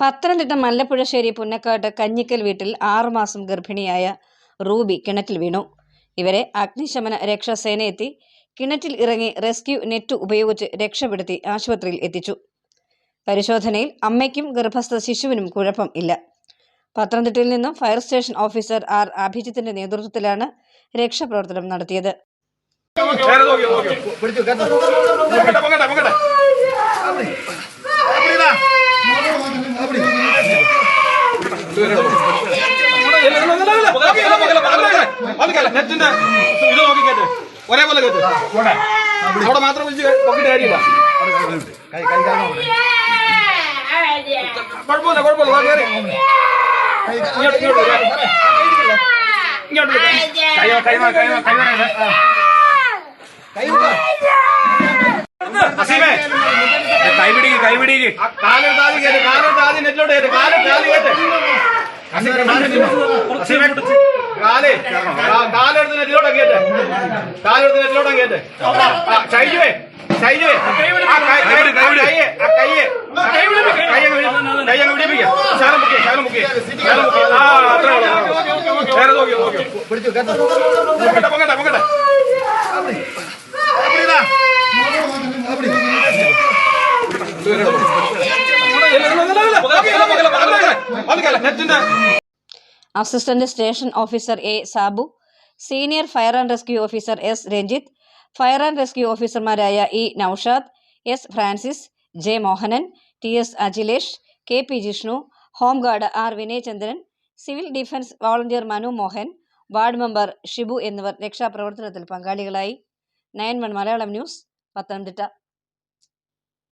പത്തനംതിട്ട മല്ലപ്പുഴശ്ശേരി പുന്നക്കാട്ട് കഞ്ഞിക്കൽ വീട്ടിൽ ആറുമാസം ഗർഭിണിയായ റൂബി കിണറ്റിൽ വീണു. ഇവരെ അഗ്നിശമന രക്ഷാസേന എത്തി കിണറ്റിൽ ഇറങ്ങി റെസ്ക്യൂ നെറ്റ് ഉപയോഗിച്ച് രക്ഷപ്പെടുത്തി ആശുപത്രിയിൽ എത്തിച്ചു. പരിശോധനയിൽ അമ്മയ്ക്കും ഗർഭസ്ഥ ശിശുവിനും കുഴപ്പം ഇല്ല. പത്തനംതിട്ടയിൽ നിന്നും ഫയർ സ്റ്റേഷൻ ഓഫീസർ ആർ അഭിജിത്തിന്റെ നേതൃത്വത്തിലാണ് രക്ഷാപ്രവർത്തനം നടത്തിയത് നേരെ നോക്കി നോക്കി പൊങ്ങട്ടെ പൊങ്ങട്ടെ പൊങ്ങട്ടെ നെറ്റിന്റെ ഇത് നോക്കി കേട്ട് ഒരേപോലെ കേട്ട് അവിടെ മാത്രം വിളിച്ച് പൊക്കിട്ട് കാര്യമില്ല കുഴപ്പമില്ല കുഴപ്പമില്ല ഇങ്ങോട്ട് ഇങ്ങോട്ട് വരൂ. കൈ കൈ കൈ കൈ കൈപിടിക്ക് ആ കാലെടുത്ത് ആദ്യം കേട്ട് കാലെടുത്ത് ആദ്യം നെറ്റിലോട്ട് കേട്ട് കാലെടുത്ത് ആദ്യം കേട്ട് കാലേ കാ- കാലെടുത്ത് നെറ്റിലോട്ട് കേട്ട് കാലെടുത്ത് നെറ്റിലോട്ട് കേട്ട് ആ, ഷൈജുവേ ഷൈജുവേ ആ കൈ- കൈ- ആ കൈയ്യെ, ആ കയ്യെ കൈ അങ്ങ് പിടി- കൈ അങ്ങ് പിടിപ്പിക്കാം ശാലം മുക്കിയ ശാലം മുക്കിയ ശാലം മുക്കിയ ആ അത്രേ ഉള്ളൂ. നേരെ നോക്കി നോക്കി പൊങ്ങട്ടെ പൊങ്ങട്ടെ പൊങ്ങട്ടെ നെറ്റിന്റെ assistant station officer A Sabu senior fire and rescue officer S Ranjith fire and rescue ഓഫീസർമാരായ E Naushad S Francis J Mohanan T S Akhilesh K P Jishnu home guard R Vinayachandran civil defence volunteer Manu Mohan ward member Shibu എന്നിവർ രക്ഷാപ്രവർത്തനത്തിൽ പങ്കാളികളായി. Nine one Malayalam news Pathanamthitta.